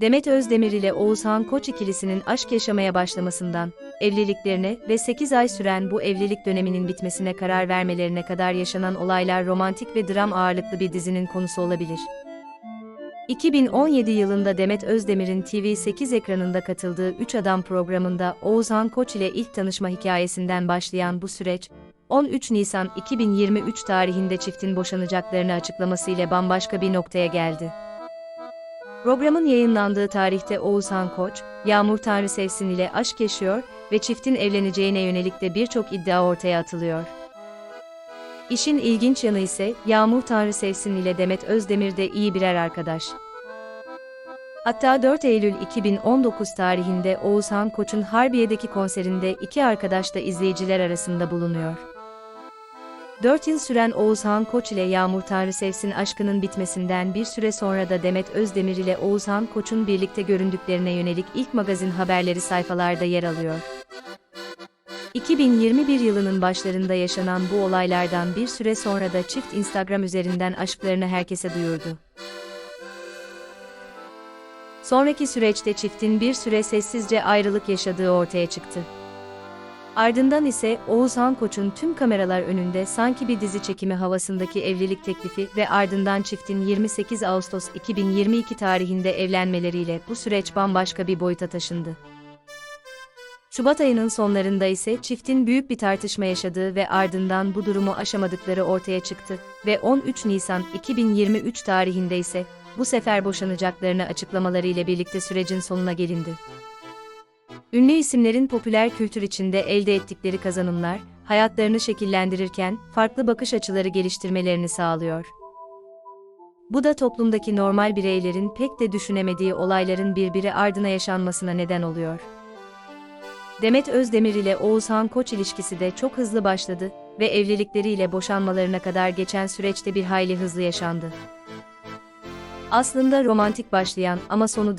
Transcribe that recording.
Demet Özdemir ile Oğuzhan Koç ikilisinin aşk yaşamaya başlamasından, evliliklerine ve 8 ay süren bu evlilik döneminin bitmesine karar vermelerine kadar yaşanan olaylar romantik ve dram ağırlıklı bir dizinin konusu olabilir. 2017 yılında Demet Özdemir'in TV8 ekranında katıldığı Üç Adam programında Oğuzhan Koç ile ilk tanışma hikayesinden başlayan bu süreç, 13 Nisan 2023 tarihinde çiftin boşanacaklarını açıklamasıyla bambaşka bir noktaya geldi. Programın yayınlandığı tarihte Oğuzhan Koç, Yağmur Tanrı Sevsin ile aşk yaşıyor ve çiftin evleneceğine yönelik de birçok iddia ortaya atılıyor. İşin ilginç yanı ise Yağmur Tanrı Sevsin ile Demet Özdemir de iyi birer arkadaş. Hatta 4 Eylül 2019 tarihinde Oğuzhan Koç'un Harbiye'deki konserinde iki arkadaş da izleyiciler arasında bulunuyor. 4 yıl süren Oğuzhan Koç ile Yağmur Tanrı Sevsin aşkının bitmesinden bir süre sonra da Demet Özdemir ile Oğuzhan Koç'un birlikte göründüklerine yönelik ilk magazin haberleri sayfalarda yer alıyor. 2021 yılının başlarında yaşanan bu olaylardan bir süre sonra da çift Instagram üzerinden aşklarını herkese duyurdu. Sonraki süreçte çiftin bir süre sessizce ayrılık yaşadığı ortaya çıktı. Ardından ise Oğuzhan Koç'un tüm kameralar önünde sanki bir dizi çekimi havasındaki evlilik teklifi ve ardından çiftin 28 Ağustos 2022 tarihinde evlenmeleriyle bu süreç bambaşka bir boyuta taşındı. Şubat ayının sonlarında ise çiftin büyük bir tartışma yaşadığı ve ardından bu durumu aşamadıkları ortaya çıktı ve 13 Nisan 2023 tarihinde ise bu sefer boşanacaklarını açıklamaları ile birlikte sürecin sonuna gelindi. Ünlü isimlerin popüler kültür içinde elde ettikleri kazanımlar, hayatlarını şekillendirirken farklı bakış açıları geliştirmelerini sağlıyor. Bu da toplumdaki normal bireylerin pek de düşünemediği olayların birbiri ardına yaşanmasına neden oluyor. Demet Özdemir ile Oğuzhan Koç ilişkisi de çok hızlı başladı ve evlilikleriyle boşanmalarına kadar geçen süreçte bir hayli hızlı yaşandı. Aslında romantik başlayan ama sonu